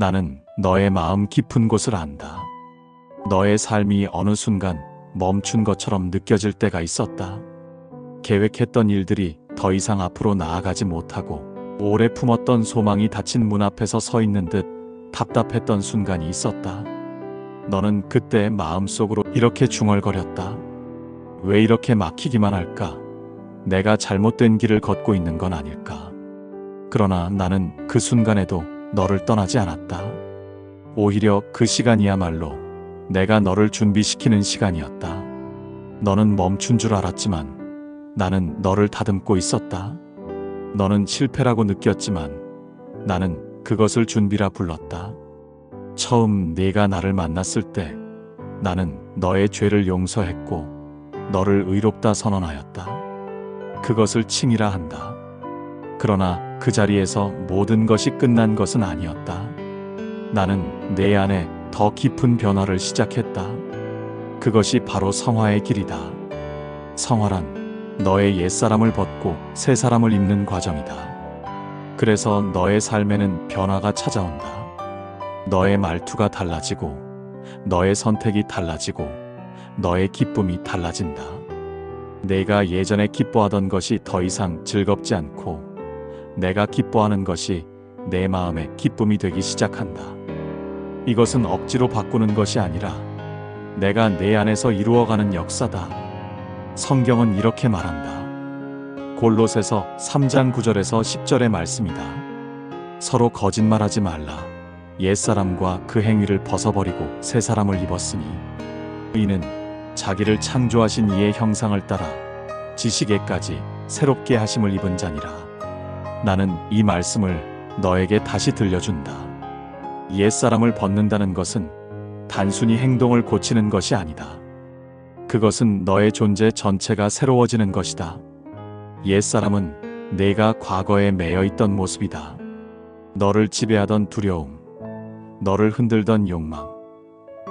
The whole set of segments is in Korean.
나는 너의 마음 깊은 곳을 안다. 너의 삶이 어느 순간 멈춘 것처럼 느껴질 때가 있었다. 계획했던 일들이 더 이상 앞으로 나아가지 못하고 오래 품었던 소망이 닫힌 문 앞에서 서 있는 듯 답답했던 순간이 있었다. 너는 그때 마음속으로 이렇게 중얼거렸다. 왜 이렇게 막히기만 할까? 내가 잘못된 길을 걷고 있는 건 아닐까? 그러나 나는 그 순간에도 너를 떠나지 않았다. 오히려 그 시간이야말로 내가 너를 준비시키는 시간이었다. 너는 멈춘 줄 알았지만 나는 너를 다듬고 있었다. 너는 실패라고 느꼈지만 나는 그것을 준비라 불렀다. 처음 네가 나를 만났을 때 나는 너의 죄를 용서했고 너를 의롭다 선언하였다. 그것을 칭이라 한다. 그러나 그 자리에서 모든 것이 끝난 것은 아니었다. 나는 내 안에 더 깊은 변화를 시작했다. 그것이 바로 성화의 길이다. 성화란 너의 옛사람을 벗고 새 사람을 입는 과정이다. 그래서 너의 삶에는 변화가 찾아온다. 너의 말투가 달라지고, 너의 선택이 달라지고, 너의 기쁨이 달라진다. 내가 예전에 기뻐하던 것이 더 이상 즐겁지 않고, 내가 기뻐하는 것이 내 마음의 기쁨이 되기 시작한다. 이것은 억지로 바꾸는 것이 아니라 내가 내 안에서 이루어가는 역사다. 성경은 이렇게 말한다. 골롯에서 3장 9절에서 10절의 말씀이다. 서로 거짓말하지 말라. 옛사람과 그 행위를 벗어버리고 새 사람을 입었으니 이는 자기를 창조하신 이의 형상을 따라 지식에까지 새롭게 하심을 입은 자니라. 나는 이 말씀을 너에게 다시 들려준다. 옛사람을 벗는다는 것은 단순히 행동을 고치는 것이 아니다. 그것은 너의 존재 전체가 새로워지는 것이다. 옛사람은 내가 과거에 매여 있던 모습이다. 너를 지배하던 두려움, 너를 흔들던 욕망,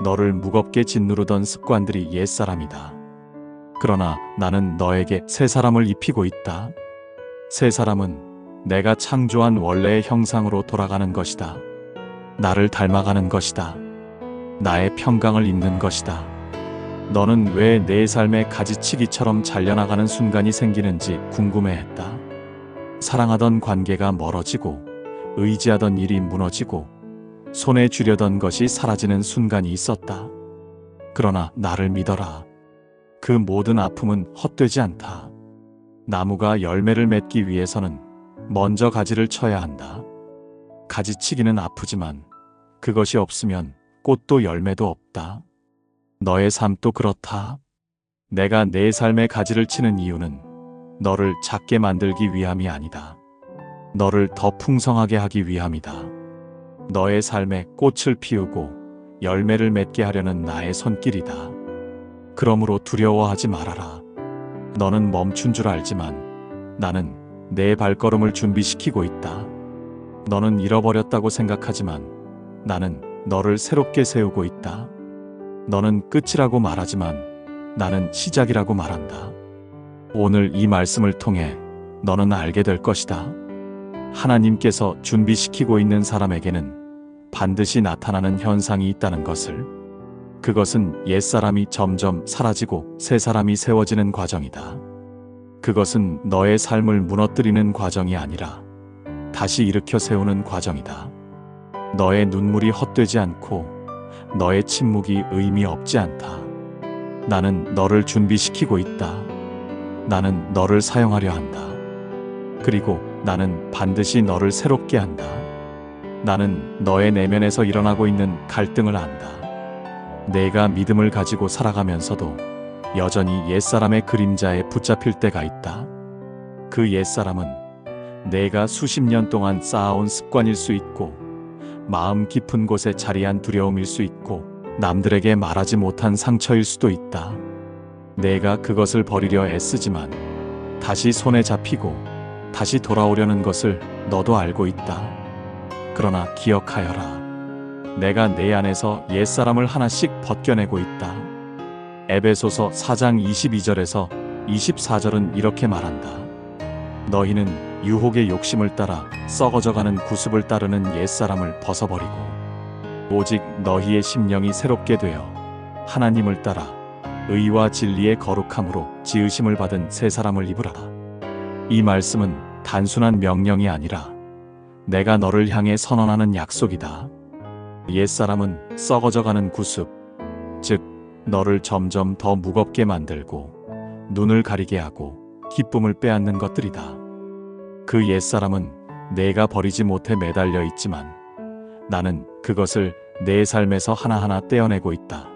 너를 무겁게 짓누르던 습관들이 옛사람이다. 그러나 나는 너에게 새 사람을 입히고 있다. 새 사람은 내가 창조한 원래의 형상으로 돌아가는 것이다. 나를 닮아가는 것이다. 나의 평강을 잇는 것이다. 너는 왜 내 삶의 가지치기처럼 잘려나가는 순간이 생기는지 궁금해했다. 사랑하던 관계가 멀어지고, 의지하던 일이 무너지고, 손에 쥐려던 것이 사라지는 순간이 있었다. 그러나 나를 믿어라. 그 모든 아픔은 헛되지 않다. 나무가 열매를 맺기 위해서는 먼저 가지를 쳐야 한다. 가지치기는 아프지만 그것이 없으면 꽃도 열매도 없다. 너의 삶도 그렇다. 내가 내 삶의 가지를 치는 이유는 너를 작게 만들기 위함이 아니다. 너를 더 풍성하게 하기 위함이다. 너의 삶에 꽃을 피우고 열매를 맺게 하려는 나의 손길이다. 그러므로 두려워하지 말아라. 너는 멈춘 줄 알지만 나는 내 발걸음을 준비시키고 있다. 너는 잃어버렸다고 생각하지만 나는 너를 새롭게 세우고 있다. 너는 끝이라고 말하지만 나는 시작이라고 말한다. 오늘 이 말씀을 통해 너는 알게 될 것이다. 하나님께서 준비시키고 있는 사람에게는 반드시 나타나는 현상이 있다는 것을. 그것은 옛사람이 점점 사라지고 새 사람이 세워지는 과정이다. 그것은 너의 삶을 무너뜨리는 과정이 아니라 다시 일으켜 세우는 과정이다. 너의 눈물이 헛되지 않고 너의 침묵이 의미 없지 않다. 나는 너를 준비시키고 있다. 나는 너를 사용하려 한다. 그리고 나는 반드시 너를 새롭게 한다. 나는 너의 내면에서 일어나고 있는 갈등을 안다. 내가 믿음을 가지고 살아가면서도 여전히 옛사람의 그림자에 붙잡힐 때가 있다. 그 옛사람은 내가 수십 년 동안 쌓아온 습관일 수 있고, 마음 깊은 곳에 자리한 두려움일 수 있고, 남들에게 말하지 못한 상처일 수도 있다. 내가 그것을 버리려 애쓰지만, 다시 손에 잡히고, 다시 돌아오려는 것을 너도 알고 있다. 그러나 기억하여라. 내가 내 안에서 옛사람을 하나씩 벗겨내고 있다. 에베소서 4장 22절에서 24절은 이렇게 말한다. 너희는 유혹의 욕심을 따라 썩어져가는 구습을 따르는 옛사람을 벗어버리고 오직 너희의 심령이 새롭게 되어 하나님을 따라 의와 진리의 거룩함으로 지으심을 받은 새 사람을 입으라. 이 말씀은 단순한 명령이 아니라 내가 너를 향해 선언하는 약속이다. 옛사람은 썩어져가는 구습, 즉 너를 점점 더 무겁게 만들고 눈을 가리게 하고 기쁨을 빼앗는 것들이다. 그 옛사람은 내가 버리지 못해 매달려 있지만 나는 그것을 내 삶에서 하나하나 떼어내고 있다.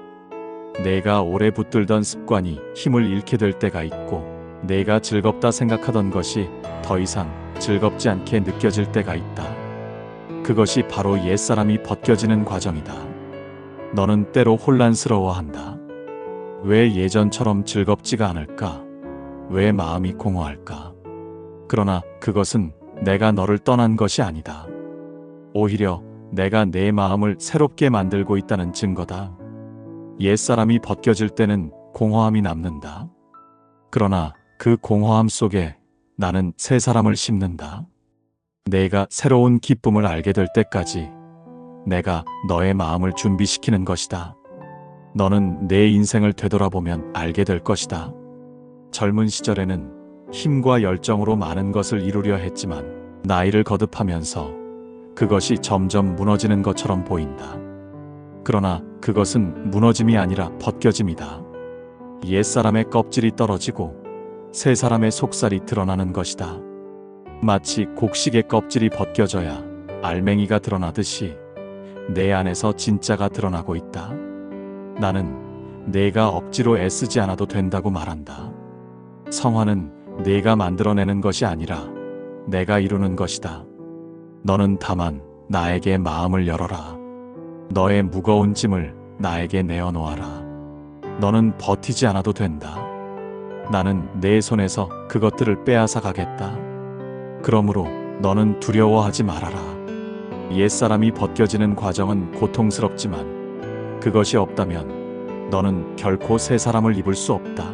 내가 오래 붙들던 습관이 힘을 잃게 될 때가 있고 내가 즐겁다 생각하던 것이 더 이상 즐겁지 않게 느껴질 때가 있다. 그것이 바로 옛사람이 벗겨지는 과정이다. 너는 때로 혼란스러워한다. 왜 예전처럼 즐겁지가 않을까? 왜 마음이 공허할까? 그러나 그것은 내가 너를 떠난 것이 아니다. 오히려 내가 내 마음을 새롭게 만들고 있다는 증거다. 옛사람이 벗겨질 때는 공허함이 남는다. 그러나 그 공허함 속에 나는 새 사람을 심는다. 내가 새로운 기쁨을 알게 될 때까지 내가 너의 마음을 준비시키는 것이다. 너는 내 인생을 되돌아보면 알게 될 것이다. 젊은 시절에는 힘과 열정으로 많은 것을 이루려 했지만 나이를 거듭하면서 그것이 점점 무너지는 것처럼 보인다. 그러나 그것은 무너짐이 아니라 벗겨짐이다. 옛사람의 껍질이 떨어지고 새 사람의 속살이 드러나는 것이다. 마치 곡식의 껍질이 벗겨져야 알맹이가 드러나듯이 내 안에서 진짜가 드러나고 있다. 나는 내가 억지로 애쓰지 않아도 된다고 말한다. 성화는 내가 만들어내는 것이 아니라 내가 이루는 것이다. 너는 다만 나에게 마음을 열어라. 너의 무거운 짐을 나에게 내어놓아라. 너는 버티지 않아도 된다. 나는 내 손에서 그것들을 빼앗아 가겠다. 그러므로 너는 두려워하지 말아라. 옛사람이 벗겨지는 과정은 고통스럽지만 그것이 없다면 너는 결코 새 사람을 입을 수 없다.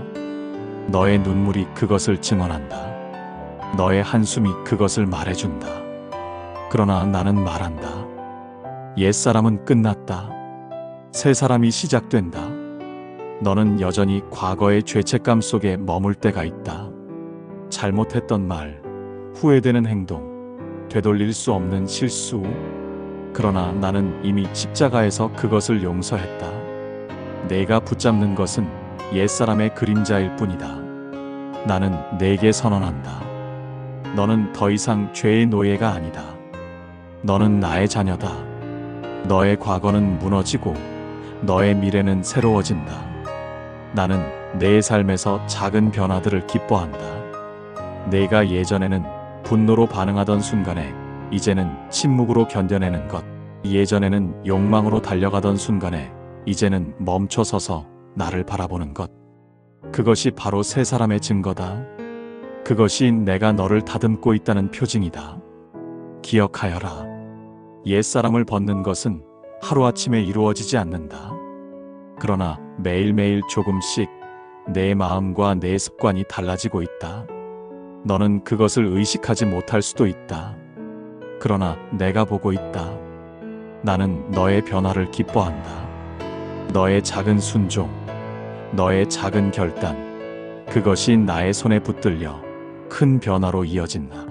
너의 눈물이 그것을 증언한다. 너의 한숨이 그것을 말해준다. 그러나 나는 말한다. 옛사람은 끝났다. 새 사람이 시작된다. 너는 여전히 과거의 죄책감 속에 머물 때가 있다. 잘못했던 말, 후회되는 행동, 되돌릴 수 없는 실수. 그러나 나는 이미 십자가에서 그것을 용서했다. 내가 붙잡는 것은 옛사람의 그림자일 뿐이다. 나는 내게 선언한다. 너는 더 이상 죄의 노예가 아니다. 너는 나의 자녀다. 너의 과거는 무너지고 너의 미래는 새로워진다. 나는 내 삶에서 작은 변화들을 기뻐한다. 내가 예전에는 분노로 반응하던 순간에 이제는 침묵으로 견뎌내는 것. 예전에는 욕망으로 달려가던 순간에 이제는 멈춰서서 나를 바라보는 것. 그것이 바로 새 사람의 증거다. 그것이 내가 너를 다듬고 있다는 표징이다. 기억하여라. 옛사람을 벗는 것은 하루아침에 이루어지지 않는다. 그러나 매일매일 조금씩 내 마음과 내 습관이 달라지고 있다. 너는 그것을 의식하지 못할 수도 있다. 그러나 내가 보고 있다. 나는 너의 변화를 기뻐한다. 너의 작은 순종, 너의 작은 결단, 그것이 나의 손에 붙들려 큰 변화로 이어진다.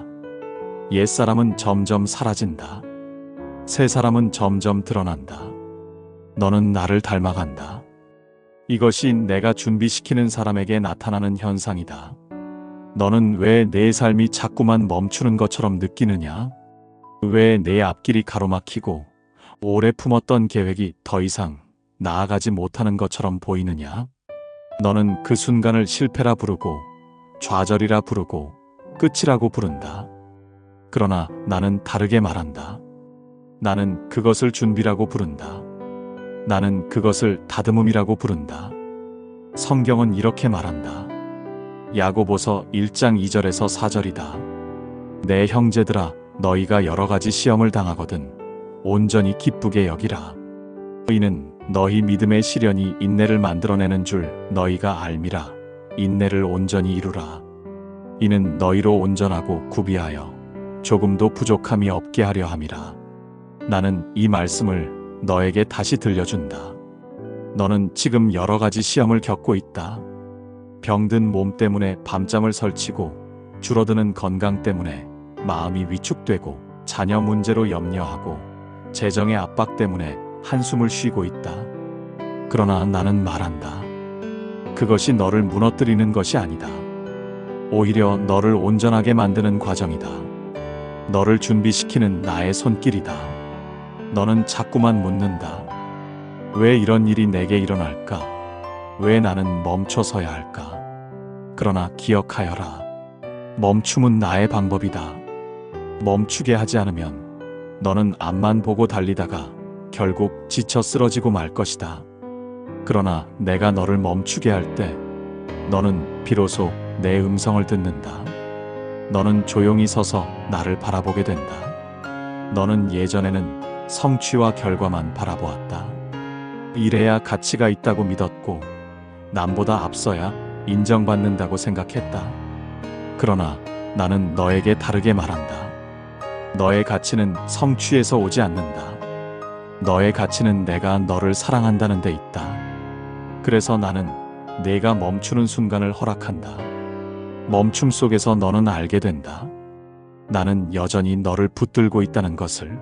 옛 사람은 점점 사라진다. 새 사람은 점점 드러난다. 너는 나를 닮아간다. 이것이 내가 준비시키는 사람에게 나타나는 현상이다. 너는 왜 내 삶이 자꾸만 멈추는 것처럼 느끼느냐? 왜 내 앞길이 가로막히고 오래 품었던 계획이 더 이상 나아가지 못하는 것처럼 보이느냐? 너는 그 순간을 실패라 부르고 좌절이라 부르고 끝이라고 부른다. 그러나 나는 다르게 말한다. 나는 그것을 준비라고 부른다. 나는 그것을 다듬음이라고 부른다. 성경은 이렇게 말한다. 야고보서 1장 2절에서 4절이다. 내 형제들아 너희가 여러 가지 시험을 당하거든 온전히 기쁘게 여기라. 이는 너희 믿음의 시련이 인내를 만들어내는 줄 너희가 알미라. 인내를 온전히 이루라. 이는 너희로 온전하고 구비하여 조금도 부족함이 없게 하려 함이라. 나는 이 말씀을 너에게 다시 들려준다. 너는 지금 여러 가지 시험을 겪고 있다. 병든 몸 때문에 밤잠을 설치고 줄어드는 건강 때문에 마음이 위축되고 자녀 문제로 염려하고 재정의 압박 때문에 한숨을 쉬고 있다. 그러나 나는 말한다. 그것이 너를 무너뜨리는 것이 아니다. 오히려 너를 온전하게 만드는 과정이다. 너를 준비시키는 나의 손길이다. 너는 자꾸만 묻는다. 왜 이런 일이 내게 일어날까? 왜 나는 멈춰서야 할까? 그러나 기억하여라. 멈춤은 나의 방법이다. 멈추게 하지 않으면 너는 앞만 보고 달리다가 결국 지쳐 쓰러지고 말 것이다. 그러나 내가 너를 멈추게 할 때 너는 비로소 내 음성을 듣는다. 너는 조용히 서서 나를 바라보게 된다. 너는 예전에는 성취와 결과만 바라보았다. 이래야 가치가 있다고 믿었고 남보다 앞서야 인정받는다고 생각했다. 그러나 나는 너에게 다르게 말한다. 너의 가치는 성취에서 오지 않는다. 너의 가치는 내가 너를 사랑한다는 데 있다. 그래서 나는 내가 멈추는 순간을 허락한다. 멈춤 속에서 너는 알게 된다. 나는 여전히 너를 붙들고 있다는 것을.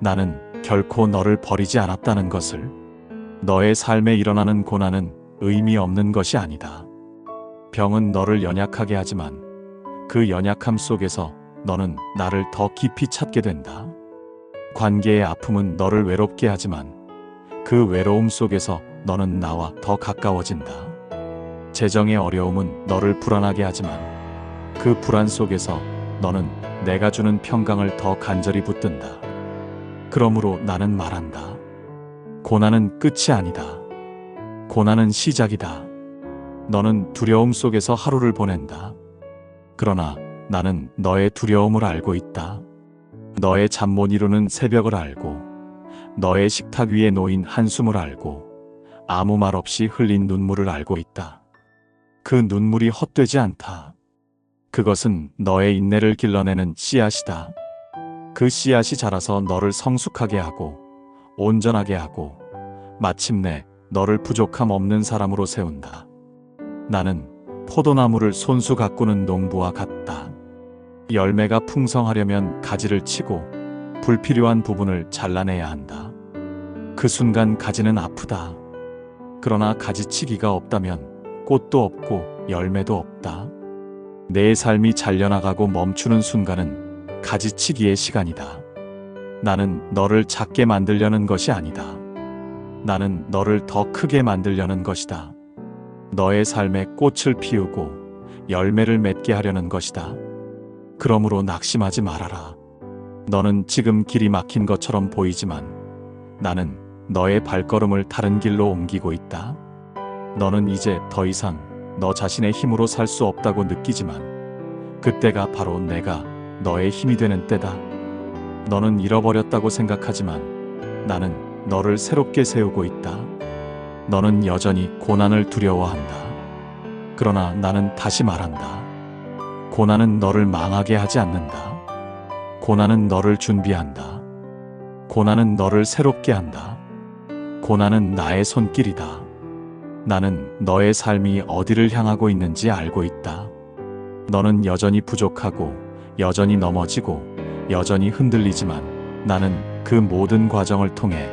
나는 결코 너를 버리지 않았다는 것을. 너의 삶에 일어나는 고난은 의미 없는 것이 아니다. 병은 너를 연약하게 하지만 그 연약함 속에서 너는 나를 더 깊이 찾게 된다. 관계의 아픔은 너를 외롭게 하지만 그 외로움 속에서 너는 나와 더 가까워진다. 재정의 어려움은 너를 불안하게 하지만 그 불안 속에서 너는 내가 주는 평강을 더 간절히 붙든다. 그러므로 나는 말한다. 고난은 끝이 아니다. 고난은 시작이다. 너는 두려움 속에서 하루를 보낸다. 그러나 나는 너의 두려움을 알고 있다. 너의 잠 못 이루는 새벽을 알고, 너의 식탁 위에 놓인 한숨을 알고, 아무 말 없이 흘린 눈물을 알고 있다. 그 눈물이 헛되지 않다. 그것은 너의 인내를 길러내는 씨앗이다. 그 씨앗이 자라서 너를 성숙하게 하고, 온전하게 하고, 마침내 너를 부족함 없는 사람으로 세운다. 나는 포도나무를 손수 가꾸는 농부와 같다. 열매가 풍성하려면 가지를 치고 불필요한 부분을 잘라내야 한다. 그 순간 가지는 아프다. 그러나 가지치기가 없다면 꽃도 없고 열매도 없다. 내 삶이 잘려나가고 멈추는 순간은 가지치기의 시간이다. 나는 너를 작게 만들려는 것이 아니다. 나는 너를 더 크게 만들려는 것이다. 너의 삶에 꽃을 피우고 열매를 맺게 하려는 것이다. 그러므로 낙심하지 말아라. 너는 지금 길이 막힌 것처럼 보이지만 나는 너의 발걸음을 다른 길로 옮기고 있다. 너는 이제 더 이상 너 자신의 힘으로 살 수 없다고 느끼지만 그때가 바로 내가 너의 힘이 되는 때다. 너는 잃어버렸다고 생각하지만 나는 너를 새롭게 세우고 있다. 너는 여전히 고난을 두려워한다. 그러나 나는 다시 말한다. 고난은 너를 망하게 하지 않는다. 고난은 너를 준비한다. 고난은 너를 새롭게 한다. 고난은 나의 손길이다. 나는 너의 삶이 어디를 향하고 있는지 알고 있다. 너는 여전히 부족하고, 여전히 넘어지고, 여전히 흔들리지만 나는 그 모든 과정을 통해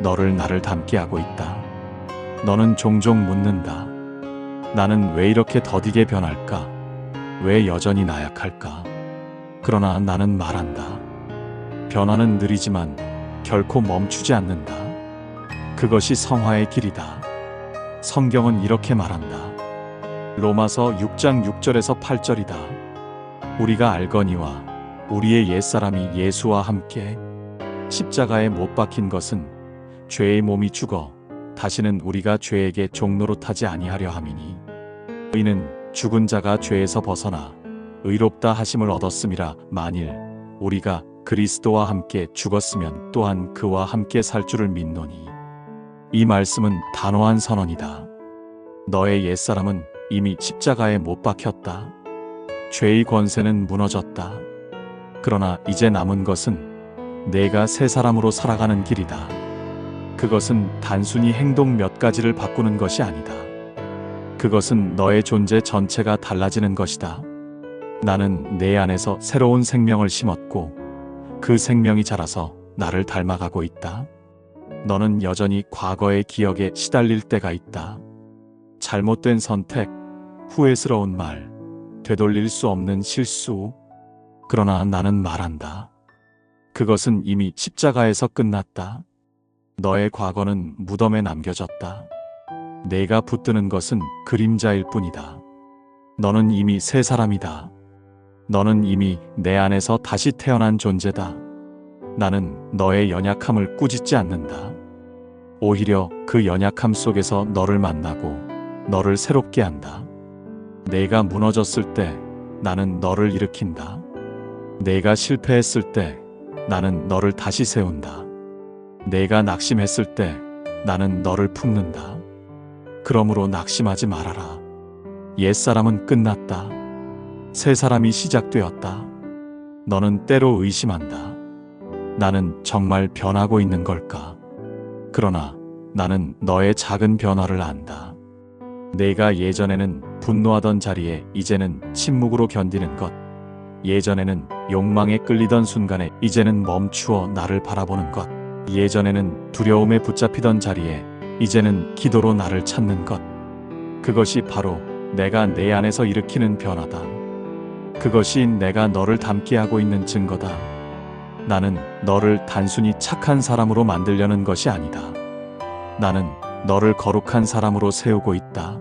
너를 나를 닮게 하고 있다. 너는 종종 묻는다. 나는 왜 이렇게 더디게 변할까? 왜 여전히 나약할까? 그러나 나는 말한다. 변화는 느리지만 결코 멈추지 않는다. 그것이 성화의 길이다. 성경은 이렇게 말한다. 로마서 6장 6절에서 8절이다. 우리가 알거니와 우리의 옛사람이 예수와 함께 십자가에 못 박힌 것은 죄의 몸이 죽어 다시는 우리가 죄에게 종로로 타지 아니하려 함이니 의는 죽은 자가 죄에서 벗어나 의롭다 하심을 얻었음이라 만일 우리가 그리스도와 함께 죽었으면 또한 그와 함께 살 줄을 믿노니 이 말씀은 단호한 선언이다. 너의 옛사람은 이미 십자가에 못 박혔다. 죄의 권세는 무너졌다. 그러나 이제 남은 것은 내가 새 사람으로 살아가는 길이다. 그것은 단순히 행동 몇 가지를 바꾸는 것이 아니다. 그것은 너의 존재 전체가 달라지는 것이다. 나는 내 안에서 새로운 생명을 심었고 그 생명이 자라서 나를 닮아가고 있다. 너는 여전히 과거의 기억에 시달릴 때가 있다. 잘못된 선택, 후회스러운 말, 되돌릴 수 없는 실수. 그러나 나는 말한다. 그것은 이미 십자가에서 끝났다. 너의 과거는 무덤에 남겨졌다. 내가 붙드는 것은 그림자일 뿐이다. 너는 이미 새 사람이다. 너는 이미 내 안에서 다시 태어난 존재다. 나는 너의 연약함을 꾸짖지 않는다. 오히려 그 연약함 속에서 너를 만나고 너를 새롭게 한다. 내가 무너졌을 때 나는 너를 일으킨다. 내가 실패했을 때 나는 너를 다시 세운다. 내가 낙심했을 때 나는 너를 품는다. 그러므로 낙심하지 말아라. 옛사람은 끝났다. 새 사람이 시작되었다. 너는 때로 의심한다. 나는 정말 변하고 있는 걸까? 그러나 나는 너의 작은 변화를 안다. 내가 예전에는 분노하던 자리에 이제는 침묵으로 견디는 것. 예전에는 욕망에 끌리던 순간에 이제는 멈추어 나를 바라보는 것. 예전에는 두려움에 붙잡히던 자리에 이제는 기도로 나를 찾는 것. 그것이 바로 내가 내 안에서 일으키는 변화다. 그것이 내가 너를 닮게 하고 있는 증거다. 나는 너를 단순히 착한 사람으로 만들려는 것이 아니다. 나는 너를 거룩한 사람으로 세우고 있다.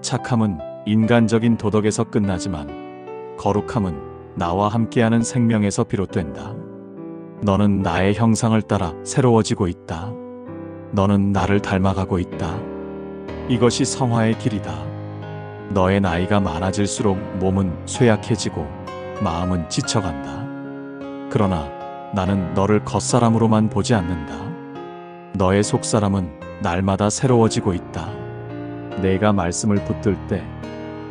착함은 인간적인 도덕에서 끝나지만 거룩함은 나와 함께하는 생명에서 비롯된다. 너는 나의 형상을 따라 새로워지고 있다. 너는 나를 닮아가고 있다. 이것이 성화의 길이다. 너의 나이가 많아질수록 몸은 쇠약해지고 마음은 지쳐간다. 그러나 나는 너를 겉사람으로만 보지 않는다. 너의 속사람은 날마다 새로워지고 있다. 내가 말씀을 붙들 때,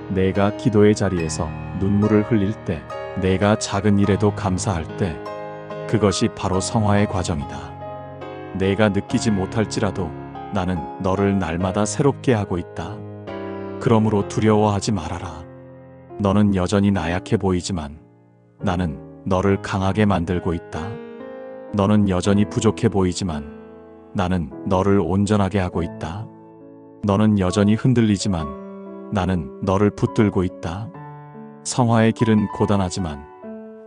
내가 기도의 자리에서 눈물을 흘릴 때, 내가 작은 일에도 감사할 때, 그것이 바로 성화의 과정이다. 내가 느끼지 못할지라도 나는 너를 날마다 새롭게 하고 있다. 그러므로 두려워하지 말아라. 너는 여전히 나약해 보이지만 나는 너를 강하게 만들고 있다. 너는 여전히 부족해 보이지만 나는 너를 온전하게 하고 있다. 너는 여전히 흔들리지만 나는 너를 붙들고 있다. 성화의 길은 고단하지만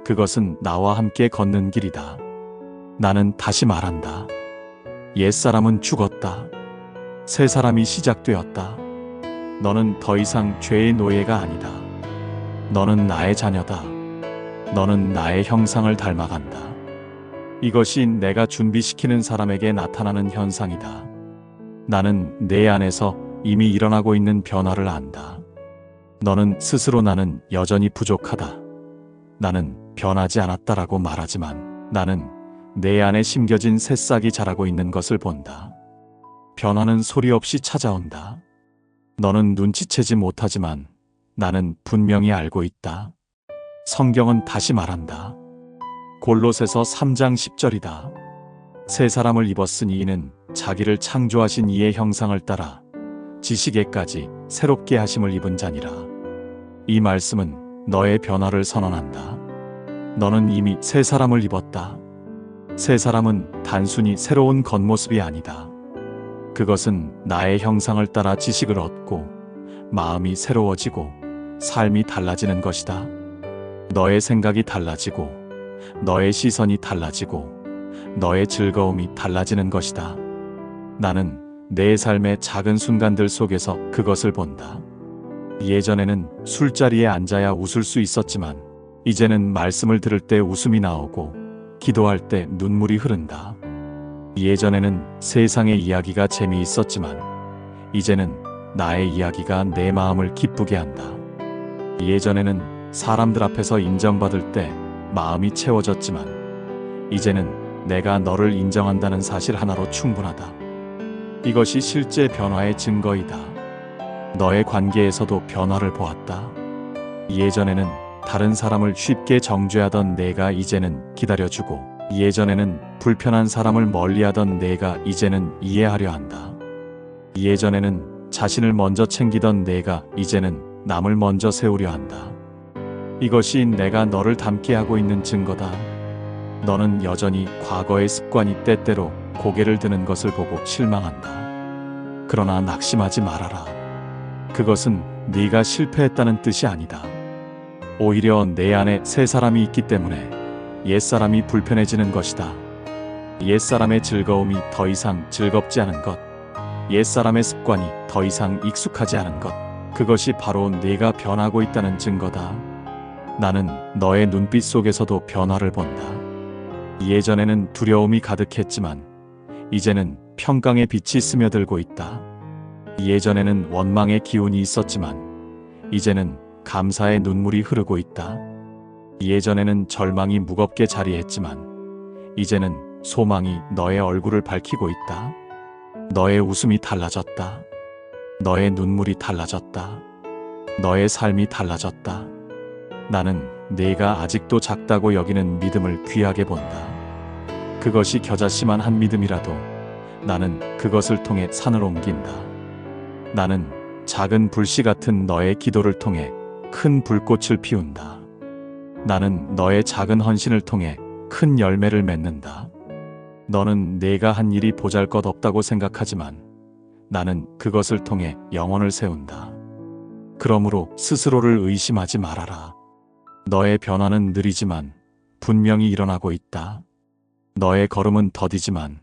그것은 나와 함께 걷는 길이다. 나는 다시 말한다. 옛사람은 죽었다. 새 사람이 시작되었다. 너는 더 이상 죄의 노예가 아니다. 너는 나의 자녀다. 너는 나의 형상을 닮아간다. 이것이 내가 준비시키는 사람에게 나타나는 현상이다. 나는 내 안에서 이미 일어나고 있는 변화를 안다. 너는 스스로 나는 여전히 부족하다. 나는 변하지 않았다라고 말하지만 나는 내 안에 심겨진 새싹이 자라고 있는 것을 본다. 변화는 소리 없이 찾아온다. 너는 눈치채지 못하지만 나는 분명히 알고 있다. 성경은 다시 말한다. 골로새서 3장 10절이다. 새 사람을 입었으니 이는 자기를 창조하신 이의 형상을 따라 지식에까지 새롭게 하심을 입은 자니라. 이 말씀은 너의 변화를 선언한다. 너는 이미 새 사람을 입었다. 새 사람은 단순히 새로운 겉모습이 아니다. 그것은 나의 형상을 따라 지식을 얻고 마음이 새로워지고 삶이 달라지는 것이다. 너의 생각이 달라지고 너의 시선이 달라지고 너의 즐거움이 달라지는 것이다. 나는 내 삶의 작은 순간들 속에서 그것을 본다. 예전에는 술자리에 앉아야 웃을 수 있었지만 이제는 말씀을 들을 때 웃음이 나오고 기도할 때 눈물이 흐른다. 예전에는 세상의 이야기가 재미있었지만 이제는 나의 이야기가 내 마음을 기쁘게 한다. 예전에는 사람들 앞에서 인정받을 때 마음이 채워졌지만 이제는 내가 너를 인정한다는 사실 하나로 충분하다. 이것이 실제 변화의 증거이다. 너의 관계에서도 변화를 보았다. 예전에는 다른 사람을 쉽게 정죄하던 내가 이제는 기다려주고 예전에는 불편한 사람을 멀리하던 내가 이제는 이해하려 한다. 예전에는 자신을 먼저 챙기던 내가 이제는 남을 먼저 세우려 한다. 이것이 내가 너를 닮게 하고 있는 증거다. 너는 여전히 과거의 습관이 때때로 고개를 드는 것을 보고 실망한다. 그러나 낙심하지 말아라. 그것은 네가 실패했다는 뜻이 아니다. 오히려 내 안에 새 사람이 있기 때문에 옛사람이 불편해지는 것이다. 옛사람의 즐거움이 더 이상 즐겁지 않은 것, 옛사람의 습관이 더 이상 익숙하지 않은 것, 그것이 바로 네가 변하고 있다는 증거다. 나는 너의 눈빛 속에서도 변화를 본다. 예전에는 두려움이 가득했지만, 이제는 평강의 빛이 스며들고 있다. 예전에는 원망의 기운이 있었지만, 이제는 감사의 눈물이 흐르고 있다. 예전에는 절망이 무겁게 자리했지만 이제는 소망이 너의 얼굴을 밝히고 있다. 너의 웃음이 달라졌다. 너의 눈물이 달라졌다. 너의 삶이 달라졌다. 나는 네가 아직도 작다고 여기는 믿음을 귀하게 본다. 그것이 겨자씨만 한 믿음이라도 나는 그것을 통해 산을 옮긴다. 나는 작은 불씨 같은 너의 기도를 통해 큰 불꽃을 피운다. 나는 너의 작은 헌신을 통해 큰 열매를 맺는다. 너는 내가 한 일이 보잘 것 없다고 생각하지만 나는 그것을 통해 영혼을 세운다. 그러므로 스스로를 의심하지 말아라. 너의 변화는 느리지만 분명히 일어나고 있다. 너의 걸음은 더디지만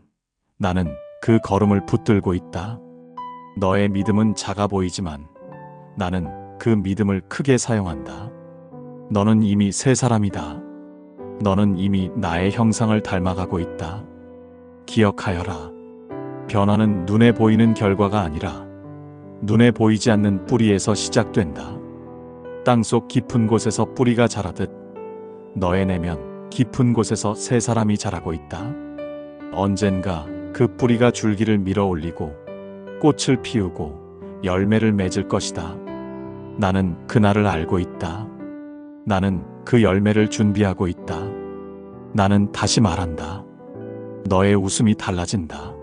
나는 그 걸음을 붙들고 있다. 너의 믿음은 작아 보이지만 나는 그 믿음을 크게 사용한다. 너는 이미 새 사람이다. 너는 이미 나의 형상을 닮아가고 있다. 기억하여라. 변화는 눈에 보이는 결과가 아니라 눈에 보이지 않는 뿌리에서 시작된다. 땅속 깊은 곳에서 뿌리가 자라듯 너의 내면 깊은 곳에서 새 사람이 자라고 있다. 언젠가 그 뿌리가 줄기를 밀어 올리고 꽃을 피우고 열매를 맺을 것이다. 나는 그날을 알고 있다. 나는 그 열매를 준비하고 있다. 나는 다시 말한다. 너의 웃음이 달라진다.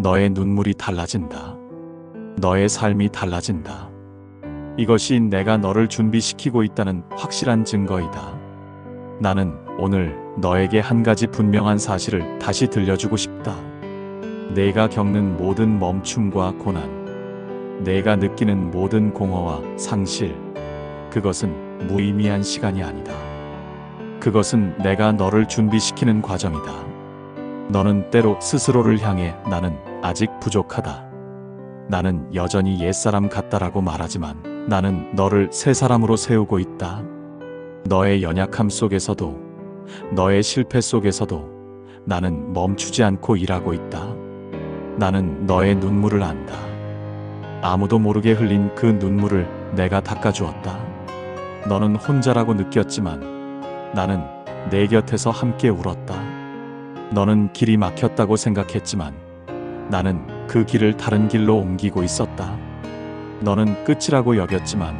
너의 눈물이 달라진다. 너의 삶이 달라진다. 이것이 내가 너를 준비시키고 있다는 확실한 증거이다. 나는 오늘 너에게 한 가지 분명한 사실을 다시 들려주고 싶다. 내가 겪는 모든 멈춤과 고난, 내가 느끼는 모든 공허와 상실, 그것은 무의미한 시간이 아니다. 그것은 내가 너를 준비시키는 과정이다. 너는 때로 스스로를 향해 나는 아직 부족하다. 나는 여전히 옛사람 같다라고 말하지만 나는 너를 새 사람으로 세우고 있다. 너의 연약함 속에서도 너의 실패 속에서도 나는 멈추지 않고 일하고 있다. 나는 너의 눈물을 안다. 아무도 모르게 흘린 그 눈물을 내가 닦아주었다. 너는 혼자라고 느꼈지만 나는 내 곁에서 함께 울었다. 너는 길이 막혔다고 생각했지만 나는 그 길을 다른 길로 옮기고 있었다. 너는 끝이라고 여겼지만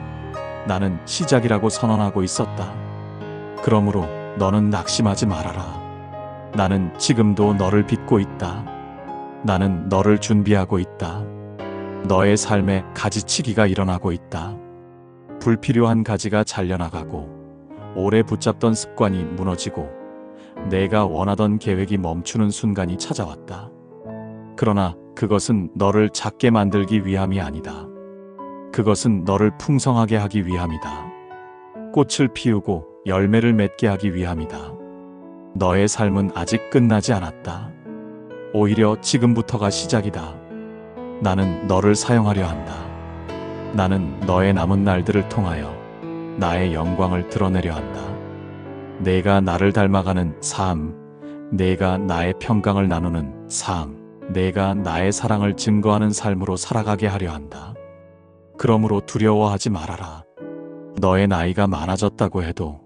나는 시작이라고 선언하고 있었다. 그러므로 너는 낙심하지 말아라. 나는 지금도 너를 믿고 있다. 나는 너를 준비하고 있다. 너의 삶에 가지치기가 일어나고 있다. 불필요한 가지가 잘려나가고 오래 붙잡던 습관이 무너지고 내가 원하던 계획이 멈추는 순간이 찾아왔다. 그러나 그것은 너를 작게 만들기 위함이 아니다. 그것은 너를 풍성하게 하기 위함이다. 꽃을 피우고 열매를 맺게 하기 위함이다. 너의 삶은 아직 끝나지 않았다. 오히려 지금부터가 시작이다. 나는 너를 사용하려 한다. 나는 너의 남은 날들을 통하여 나의 영광을 드러내려 한다. 내가 나를 닮아가는 삶, 내가 나의 평강을 나누는 삶, 내가 나의 사랑을 증거하는 삶으로 살아가게 하려 한다. 그러므로 두려워하지 말아라. 너의 나이가 많아졌다고 해도,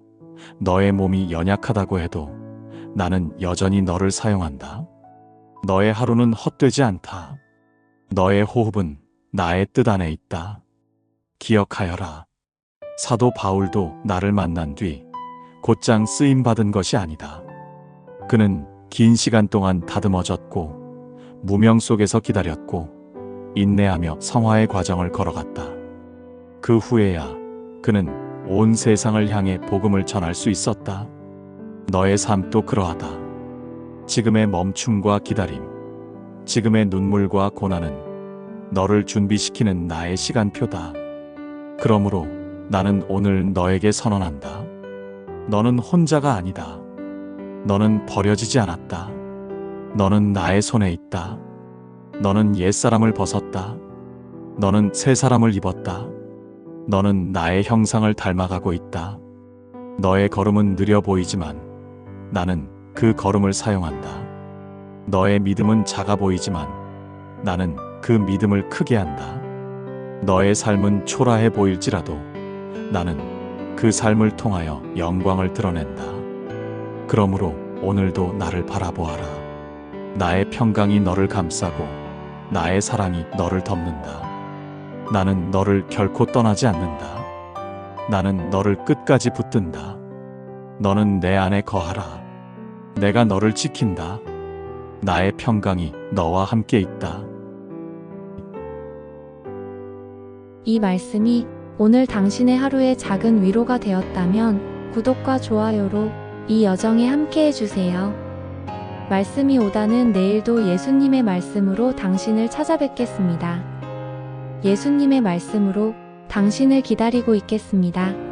너의 몸이 연약하다고 해도, 나는 여전히 너를 사용한다. 너의 하루는 헛되지 않다. 너의 호흡은 나의 뜻 안에 있다. 기억하여라. 사도 바울도 나를 만난 뒤 곧장 쓰임 받은 것이 아니다. 그는 긴 시간 동안 다듬어졌고 무명 속에서 기다렸고 인내하며 성화의 과정을 걸어갔다. 그 후에야 그는 온 세상을 향해 복음을 전할 수 있었다. 너의 삶도 그러하다. 지금의 멈춤과 기다림, 지금의 눈물과 고난은 너를 준비시키는 나의 시간표다. 그러므로 나는 오늘 너에게 선언한다. 너는 혼자가 아니다. 너는 버려지지 않았다. 너는 나의 손에 있다. 너는 옛사람을 벗었다. 너는 새 사람을 입었다. 너는 나의 형상을 닮아가고 있다. 너의 걸음은 느려 보이지만 나는 그 걸음을 사용한다. 너의 믿음은 작아 보이지만 나는 그 믿음을 크게 한다. 너의 삶은 초라해 보일지라도 나는 그 삶을 통하여 영광을 드러낸다. 그러므로 오늘도 나를 바라보아라. 나의 평강이 너를 감싸고 나의 사랑이 너를 덮는다. 나는 너를 결코 떠나지 않는다. 나는 너를 끝까지 붙든다. 너는 내 안에 거하라. 내가 너를 지킨다. 나의 평강이 너와 함께 있다. 이 말씀이 오늘 당신의 하루의 작은 위로가 되었다면 구독과 좋아요로 이 여정에 함께 해주세요. 말씀이 오다는 내일도 예수님의 말씀으로 당신을 찾아뵙겠습니다. 예수님의 말씀으로 당신을 기다리고 있겠습니다.